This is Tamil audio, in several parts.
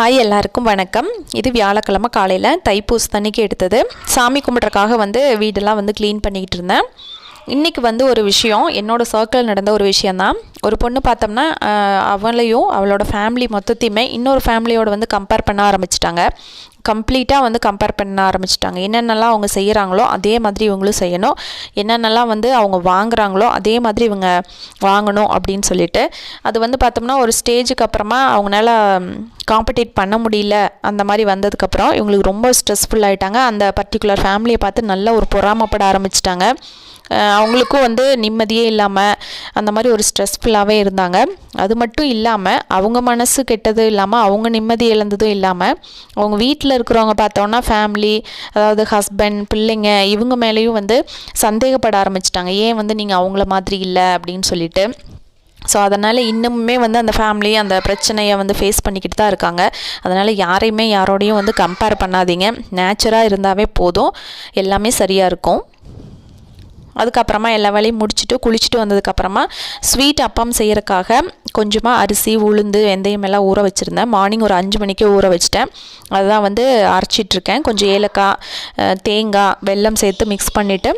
ஹாய் எல்லாருக்கும் வணக்கம். இது வியாழக்கிழமை காலையில் தைப்பூசத்தன்னைக்கு எடுத்தது. சாமி கும்பிட்றக்காக வந்து வீடெல்லாம் வந்து க்ளீன் பண்ணிக்கிட்டு இருந்தேன். இன்றைக்கி வந்து ஒரு விஷயம். என்னோடய சர்க்கிள் நடந்த ஒரு விஷயந்தான் ஒரு பொண்ணு பார்த்தோம்னா அவளையும் அவளோட ஃபேமிலி மொத்தத்தையுமே இன்னொரு ஃபேமிலியோட வந்து கம்பேர் பண்ண ஆரம்பிச்சிட்டாங்க. கம்ப்ளீட்டாக வந்து கம்பேர் பண்ண ஆரம்பிச்சிட்டாங்க. என்னென்னலாம் அவங்க செய்கிறாங்களோ அதே மாதிரி இவங்களும் செய்யணும். என்னென்னலாம் வந்து அவங்க வாங்குகிறாங்களோ அதே மாதிரி இவங்க வாங்கணும் அப்படின்னு சொல்லிட்டு. அது வந்து பார்த்தோம்னா ஒரு ஸ்டேஜுக்கு அப்புறமா அவங்களால காம்படேட் பண்ண முடியல. அந்த மாதிரி வந்ததுக்கப்புறம் இவங்களுக்கு ரொம்ப ஸ்ட்ரெஸ்ஃபுல் ஆகிட்டாங்க அந்த பர்டிகுலர் ஃபேமிலியை பார்த்து நல்ல ஒரு பொறாமப்பட ஆரம்பிச்சிட்டாங்க. அவங்களுக்கும் வந்து நிம்மதியே இல்லாமல் அந்த மாதிரி ஒரு ஸ்ட்ரெஸ்ஃபுல்லாகவே இருந்தாங்க. அது மட்டும் இல்லாமல் அவங்க மனசு கெட்டதும் இல்லாமல் அவங்க நிம்மதி இழந்ததும் இல்லாமல் அவங்க வீட்டில் இருக்கிறவங்க பார்த்தோன்னா ஃபேமிலி அதாவது ஹஸ்பண்ட் பிள்ளைங்க இவங்க மேலேயும் வந்து சந்தேகப்பட ஆரம்பிச்சிட்டாங்க. ஏன் வந்து நீங்கள் அவங்கள மாதிரி இல்லை அப்படின்னு சொல்லிட்டு. ஸோ அதனால் இன்னுமுமே வந்து அந்த ஃபேமிலி அந்த பிரச்சனையை வந்து ஃபேஸ் பண்ணிக்கிட்டு தான் இருக்காங்க. அதனால் யாரையுமே யாரோடையும் வந்து கம்பேர் பண்ணாதீங்க. நேச்சராக இருந்தாவே போதும். எல்லாமே சரியாக இருக்கும். அதுக்கப்புறமா எல்லா வேலையும் முடிச்சுட்டு குளிச்சுட்டு வந்ததுக்கப்புறமா ஸ்வீட் அப்பம் செய்கிறக்காக கொஞ்சமாக அரிசி உளுந்து வெந்தயம் எல்லாம் ஊற வச்சுருந்தேன். மார்னிங் ஒரு அஞ்சு மணிக்கே ஊற வச்சுட்டேன். அதுதான் வந்து அரைச்சிட்ருக்கேன் கொஞ்சம் ஏலக்காய் தேங்காய் வெல்லம் சேர்த்து மிக்ஸ் பண்ணிவிட்டு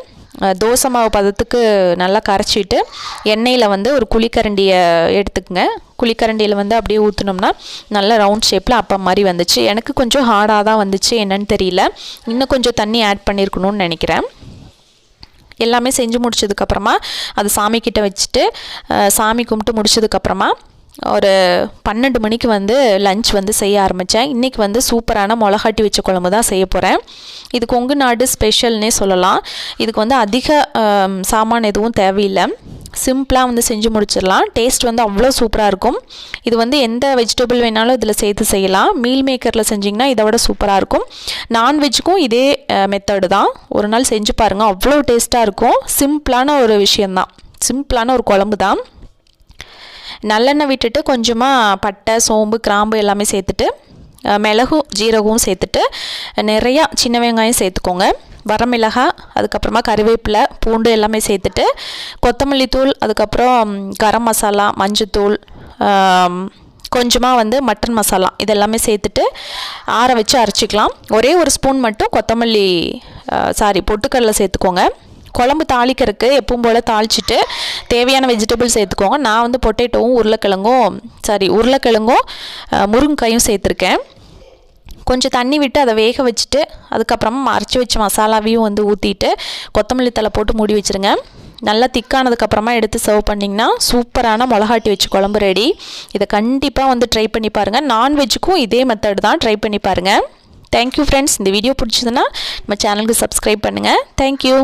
தோசை மாவு பதத்துக்கு நல்லா கரைச்சிட்டு எண்ணெயில் வந்து ஒரு குழிக்கரண்டியை எடுத்துக்கங்க. குழிக்கரண்டியில் வந்து அப்படியே ஊற்றினோம்னா நல்லா ரவுண்ட் ஷேப்பில் அப்பம் மாதிரி வந்துச்சு. எனக்கு கொஞ்சம் ஹார்டாக தான் வந்துச்சு. என்னன்னு தெரியல. இன்னும் கொஞ்சம் தண்ணி ஆட் பண்ணியிருக்கணும்னு நினைக்கிறேன். எல்லாமே செஞ்சு முடிச்சதுக்கப்புறமா அது சாமிக்கிட்ட வச்சுட்டு சாமி கும்பிட்டு முடிச்சதுக்கப்புறமா ஒரு பன்னெண்டு மணிக்கு வந்து லஞ்ச் வந்து செய்ய ஆரம்பித்தேன் இன்றைக்கி வந்து சூப்பரான மிளகாட்டி வச்ச குழம்பு தான் செய்ய போகிறேன் இது கொங்கு நாடு ஸ்பெஷல்னே சொல்லலாம். இதுக்கு வந்து அதிக சாமான் எதுவும் தேவையில்லை. சிம்பிளாக வந்து செஞ்சு முடிச்சிடலாம். டேஸ்ட் வந்து அவ்வளோ சூப்பராக இருக்கும். இது வந்து எந்த வெஜிடபிள் வேணாலும் இதில் சேர்த்து செய்யலாம். மீல் மேக்கரில் செஞ்சிங்கன்னா இதை விட சூப்பராக இருக்கும். நான்வெஜ்ஜுக்கும் இதே மெத்தடு தான். ஒரு நாள் செஞ்சு பாருங்கள் அவ்வளோ டேஸ்ட்டாக இருக்கும். சிம்பிளான ஒரு விஷயந்தான் சிம்பிளான ஒரு குழம்பு தான். நல்லெண்ணெய் விட்டுட்டு கொஞ்சமாக பட்டை சோம்பு கிராம்பு எல்லாமே சேர்த்துட்டு மிளகும் ஜீரகமும் சேர்த்துட்டு நிறையா சின்ன வெங்காயம் சேர்த்துக்கோங்க. வரமிளகாய் அதுக்கப்புறமா கருவேப்பிலை பூண்டு எல்லாமே சேர்த்துட்டு கொத்தமல்லி தூள் அதுக்கப்புறம் கரம் மசாலா மஞ்சத்தூள் கொஞ்சமாக வந்து மட்டன் மசாலா இதெல்லாமே சேர்த்துட்டு ஆற வச்சு அரைச்சிக்கலாம். ஒரே ஒரு ஸ்பூன் மட்டும் கொத்தமல்லி சாரி பொட்டுக்கடலை சேர்த்துக்கோங்க. குழம்பு தாளிக்கிறதுக்கு எப்பவும் போல் தாளிச்சிட்டு தேவையான வெஜிடபிள் சேர்த்துக்கோங்க. நான் வந்து பொட்டேட்டோவும் உருளைக்கிழங்கும் சாரி உருளைக்கிழங்கும் முருங்கைக்காயும் சேர்த்துருக்கேன். கொஞ்சம் தண்ணி விட்டு அதை வேக வச்சுட்டு அதுக்கப்புறமா அரைச்சி வச்ச மசாலாவையும் வந்து ஊற்றிட்டு கொத்தமல்லி தலை போட்டு மூடி வச்சுருங்க. நல்லா திக்கானதுக்கப்புறமா எடுத்து சர்வ் பண்ணிங்கன்னா சூப்பரான மிளகாட்டி வச்சு குழம்பு ரெடி இதை கண்டிப்பாக வந்து ட்ரை பண்ணி பாருங்கள் நான்வெஜ்ஜுக்கும் இதே மெத்தட் தான் ட்ரை பண்ணி பாருங்கள் தேங்க்யூ ஃப்ரெண்ட்ஸ் இந்த வீடியோ பிடிச்சதுன்னா நம்ம சேனலுக்கு சப்ஸ்கிரைப் பண்ணுங்கள் தேங்க்யூ